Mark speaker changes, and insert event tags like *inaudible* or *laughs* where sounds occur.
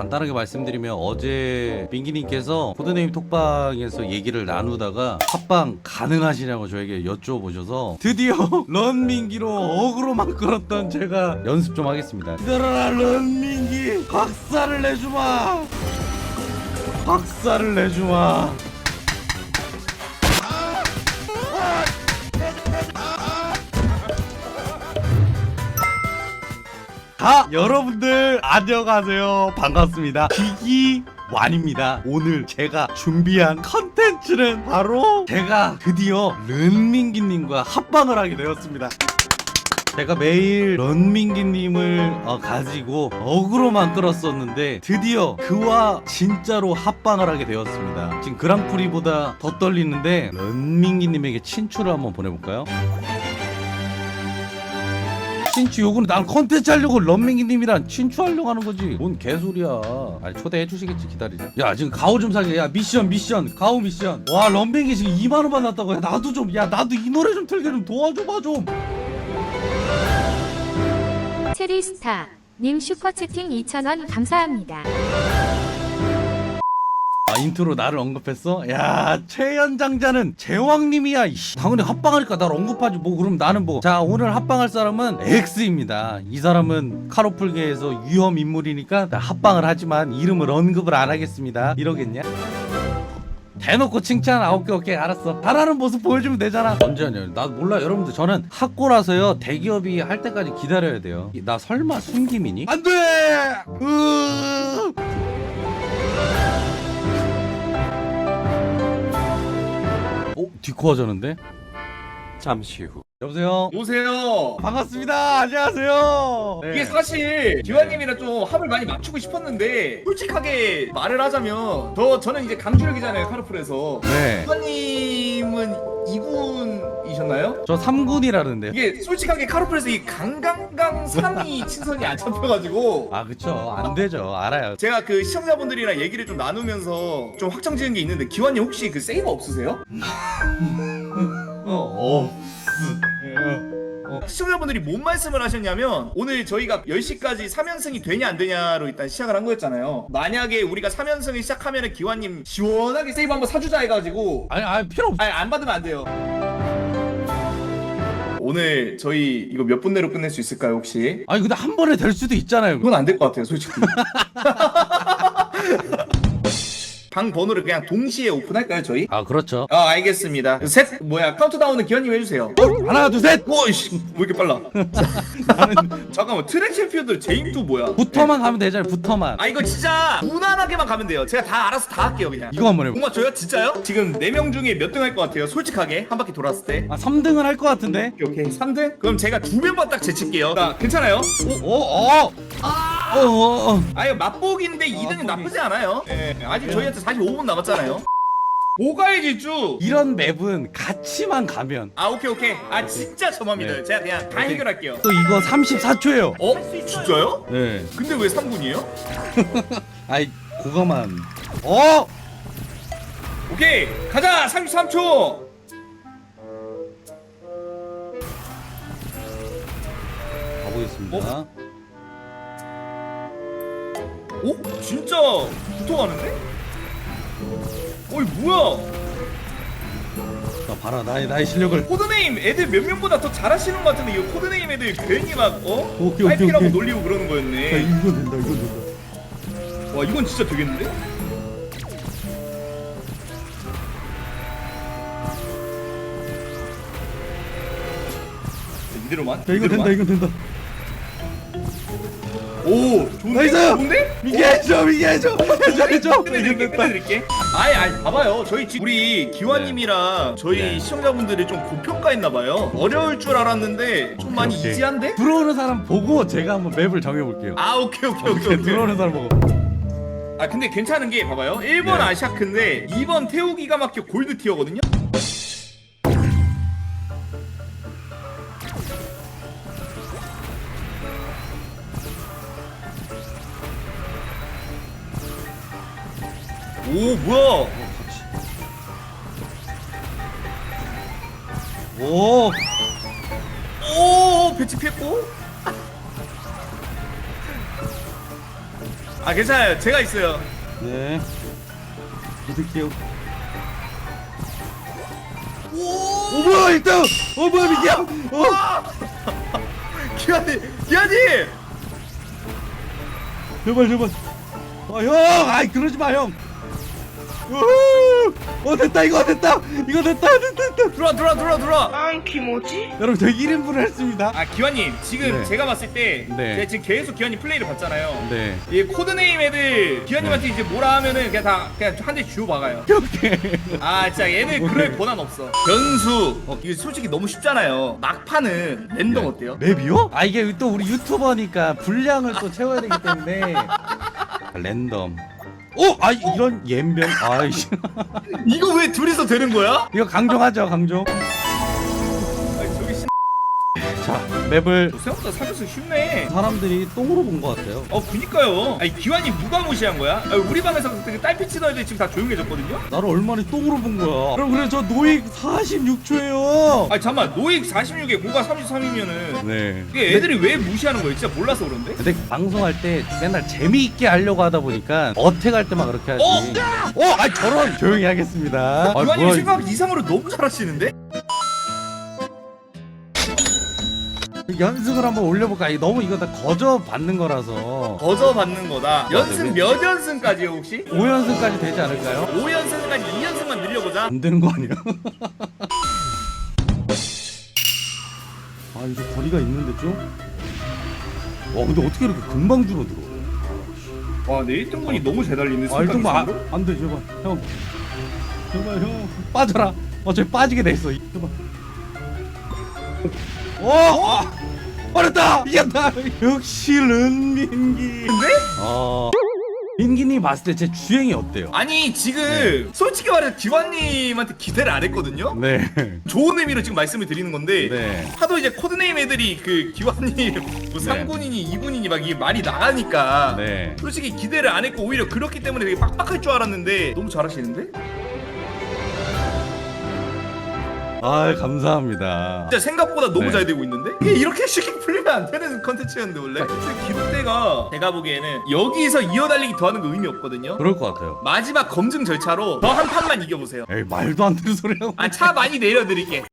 Speaker 1: 간단하게 말씀드리면 어제 민기님께서 코드네임 톡방에서 얘기를 나누다가 합방 가능하시냐고 저에게 여쭤보셔서 드디어 *laughs* 런민기로 어그로만 끌었던 제가 연습 좀 하겠습니다. 들어라 런민기! 박살을 내주마! 박살을 내주마 자 여러분들 안녕하세요 반갑습니다 기기 완입니다 오늘 제가 준비한 컨텐츠는 바로 제가 드디어 른민기님과 합방을 하게 되었습니다 제가 매일 런민기님을 어, 가지고 어그로만 끌었었는데 드디어 그와 진짜로 합방을 하게 되었습니다. 지금 그랑프리보다 더 떨리는데 런민기님에게 친추를 한번 보내볼까요? 친추 요거는 난 컨텐츠 하려고 런민기님이랑 친추하려고 하는 거지. 뭔 개소리야. 아니 초대해 주시겠지 기다리자. 야 지금 가오 좀 사게 야 미션 미션. 가오 미션. 와 런민기 지금 2만원 받았다고. 야 나도 좀 야 나도 이 노래 좀 틀게 좀 도와줘봐 좀.
Speaker 2: 체리스타 님 슈퍼채팅 2,000원 감사합니다.
Speaker 1: 아 인트로 나를 언급했어? 야 최연장자는 제왕님이야 이씨. 당연히 합방하니까 나를 언급하지. 뭐 그럼 나는 뭐 자 오늘 합방할 사람은 X입니다. 이 사람은 카로풀계에서 위험 인물이니까 나 합방을 하지만 이름을 언급을 안 하겠습니다. 이러겠냐? 대놓고 칭찬 아 오케이 오케이 알았어. 잘하는 모습 보여주면 되잖아. 언제 하냐? 나 몰라 여러분들. 저는 학고라서요 대기업이 할 때까지 기다려야 돼요. 나 설마 숨김이니? 안돼! 으 어? 디코 하자는데?
Speaker 3: 잠시 후.
Speaker 1: 여보세요?
Speaker 4: 오세요.
Speaker 1: 반갑습니다 안녕하세요 네.
Speaker 4: 이게 사실 기환님이랑 좀 합을 많이 맞추고 싶었는데 솔직하게 말을 하자면 저 저는 이제 강주력이잖아요 카르풀에서
Speaker 1: 네.
Speaker 4: 기환님은 2군이셨나요?
Speaker 1: 저 3군이라는데
Speaker 4: 이게 솔직하게 카르풀에서 이 강강강 3위 *laughs* 친선이 안 잡혀가지고
Speaker 1: 아 그쵸 안 되죠 알아요
Speaker 4: 제가 그 시청자분들이랑 얘기를 좀 나누면서 좀 확정 지은 게 있는데 기환님 혹시 그 세이버 없으세요? *laughs* 어. 어, 시청자분들이 뭔 말씀을 하셨냐면 오늘 저희가 10시까지 3연승이 되냐 안 되냐로 일단 시작을 한 거였잖아요. 만약에 우리가 3연승을 시작하면 기환님 시원하게 세이브 한번 사주자 해가지고
Speaker 1: 아니 아니 필요 없
Speaker 4: 아니 안 받으면 안 돼요. 오늘 저희 이거 몇 분 내로 끝낼 수 있을까요 혹시?
Speaker 1: 아니 근데 한 번에 될 수도 있잖아요.
Speaker 4: 그건 안 될 것 같아요 솔직히 *laughs* 방 번호를 그냥 동시에 오픈할까요 저희?
Speaker 1: 아 그렇죠.
Speaker 4: 아 알겠습니다. 셋 뭐야 카운트다운은 기현님 해주세요.
Speaker 1: 하나 둘 셋!
Speaker 4: 오이씨 왜 이렇게 빨라 *laughs*
Speaker 1: 나는 *laughs*
Speaker 4: 잠깐만 트랙 챔피언들 제임도 뭐야?
Speaker 1: 부터만 가면 되잖아요 부터만.
Speaker 4: 아 이거 진짜 무난하게만 가면 돼요. 제가 다 알아서 다 할게요 그냥.
Speaker 1: 이거 한번 해봐
Speaker 4: 공마 줘요? 진짜요? 지금 4명 중에 몇 등 할 것 같아요? 솔직하게? 한 바퀴 돌았을 때?
Speaker 1: 아 3등은 할 것 같은데?
Speaker 4: 오케이, 오케이. 3등? 그럼 제가 두 명만 딱 제칠게요. 자 괜찮아요?
Speaker 1: 오오어 어어어
Speaker 4: 아유 맛보기인데 2등은 나쁘지 않아요. 예, 아직 저희한테 45분 남았잖아요 질주
Speaker 1: 이런 맵은 같이만 가면
Speaker 4: 아 오케이 오케이 아 진짜 저만 믿어요
Speaker 1: 네.
Speaker 4: 제가 그냥 다
Speaker 1: 오케이.
Speaker 4: 해결할게요
Speaker 1: 또 이거 34초예요
Speaker 4: 어? 진짜요?
Speaker 1: 네
Speaker 4: 근데 왜 3분이에요? *laughs*
Speaker 1: 아이 그거만 어
Speaker 4: 오케이 가자 33초
Speaker 1: 가보겠습니다
Speaker 4: 오? 진짜 붙어가는데? 어이 뭐야
Speaker 1: 자 봐라 나의 나의 실력을
Speaker 4: 코드네임 애들 몇 명보다 더 잘하시는 것 같은데 이거 코드네임 애들 괜히 막 어?
Speaker 1: 오케이, 오케이.
Speaker 4: 놀리고 그러는
Speaker 1: 야,
Speaker 4: 거였네
Speaker 1: 이건 된다 이건 된다
Speaker 4: 와 이건 진짜 되겠는데? 자, 이대로만
Speaker 1: 야 이건 된다
Speaker 4: 이대로만.
Speaker 1: 이건 된다
Speaker 4: 오 좋은데?
Speaker 1: 나이스!
Speaker 4: 좋은데?
Speaker 1: 이게 해줘 이게 해줘 해줘 해줘 이건 됐다
Speaker 4: 끝내드릴게 아이 아이 봐봐요 저희 지금 우리 기환님이랑 저희
Speaker 1: 네.
Speaker 4: 시청자분들이 좀 고평가했나봐요 어려울 줄 알았는데 좀 많이
Speaker 1: 오케이.
Speaker 4: 이지한데?
Speaker 1: 들어오는 사람 보고 제가 한번 맵을 정해볼게요
Speaker 4: 아 오케이 오케이 오케이,
Speaker 1: 오케이. 들어오는 사람 보고
Speaker 4: 아 근데 괜찮은 게 봐봐요 1번
Speaker 1: 네.
Speaker 4: 아샤크인데 2번 태우기가 막혀 골드 티어거든요 오 뭐야
Speaker 1: 오
Speaker 4: 오 배치 피했고 아 괜찮아요 제가 있어요
Speaker 1: 네. 믿을게요. 오, 뭐야 일단. 어 뭐야 미디야. 어.
Speaker 4: 기환님 기환님
Speaker 1: 제발 제발. 아 형, 아이 그러지 마 형. 어 됐다 이거 됐다 이거 됐다 됐다 됐다.
Speaker 4: 들어와 들어와 들어와 들어와
Speaker 1: 여러분 저희 1인분을 했습니다.
Speaker 4: 아 기환님 지금
Speaker 1: 네.
Speaker 4: 제가 봤을 때
Speaker 1: 네.
Speaker 4: 제가 지금 계속 기환님 플레이를 봤잖아요
Speaker 1: 네.
Speaker 4: 이 코드네임 애들 기환님한테 이제 뭐라 하면은 그냥 다 그냥 한 대 주워 박아요
Speaker 1: 오케이.
Speaker 4: 아 진짜 얘네 그럴 권한 없어 변수 어, 이게 솔직히 너무 쉽잖아요 막판은 랜덤 어때요?
Speaker 1: 맵이요? 아 이게 또 우리 유튜버니까 분량을 또 채워야 되기 때문에 *laughs* 랜덤. 오, 아 이런 옌변. 아이씨.
Speaker 4: 이거 왜 둘이서 되는 거야?
Speaker 1: 이거 강조하죠 강조. 맵을
Speaker 4: 생각보다 사면서 쉽네
Speaker 1: 사람들이 똥으로 본 것 같아요.
Speaker 4: 어 그니까요 아니 기환이 누가 무시한 거야? 아니, 우리 방에서 그 딸피 치던 애들 지금 다 조용해졌거든요?
Speaker 1: 나를 얼마나 똥으로 본 거야. 그럼 그래 저 노익 46초예요.
Speaker 4: 아니 잠만 노익 46에 고가 33이면은
Speaker 1: 네.
Speaker 4: 이게 애들이 왜 무시하는 거예요? 진짜 몰라서 그런데?
Speaker 1: 근데 방송할 때 맨날 재미있게 하려고 하다 보니까 어택할 때만 그렇게 하지. 어? 어? 아 저런 조용히 하겠습니다. 아,
Speaker 4: 기환님
Speaker 1: 뭐야,
Speaker 4: 생각 이상으로 너무 잘하시는데?
Speaker 1: 연습을 한번 올려볼까? 이거 너무 이거 다 거저 받는 거라서
Speaker 4: 거저 받는 거다 연승
Speaker 1: 네.
Speaker 4: 몇 연승까지요 혹시?
Speaker 1: 5연승까지 되지 않을까요?
Speaker 4: 5연승까지 2연승만 늘려보자
Speaker 1: 안 되는 거 아니야? *laughs* 아 이거 거리가 있는데 좀? 와 근데 어떻게 이렇게 금방 줄어들어?
Speaker 4: 와 내 1등분이 너무 잘 달리는데
Speaker 1: 아 일단
Speaker 4: 순간적으로?
Speaker 1: 안돼 제발 형 제발 형 빠져라 어차피 빠지게 돼 있어 제발 어! 아! 어렸다 이겼다 역시 른민기
Speaker 4: 근데?
Speaker 1: 어 민기님 봤을 때 제 주행이 어때요?
Speaker 4: 아니 지금 솔직히 말해서 기환님한테 기대를 안 했거든요?
Speaker 1: 네
Speaker 4: 좋은 의미로 지금 말씀을 드리는 건데
Speaker 1: 네.
Speaker 4: 하도 이제 코드네임 애들이 그 기환님 뭐 3군이니 2군이니 막 이게 말이 나가니까
Speaker 1: 네.
Speaker 4: 솔직히 기대를 안 했고 오히려 그렇기 때문에 되게 빡빡할 줄 알았는데 너무 잘하시는데?
Speaker 1: 아 감사합니다
Speaker 4: 진짜 생각보다 너무
Speaker 1: 네.
Speaker 4: 잘 되고 있는데? 이게 이렇게 쉽게 풀리면 안 되는 컨텐츠였는데 원래? 사실 기록대가 제가 보기에는 여기서 이어달리기 더 하는 거 의미 없거든요?
Speaker 1: 그럴 것 같아요
Speaker 4: 마지막 검증 절차로 더 한 판만 이겨보세요
Speaker 1: 에이 말도 안 되는 소리 하고
Speaker 4: 아차 많이 내려드릴게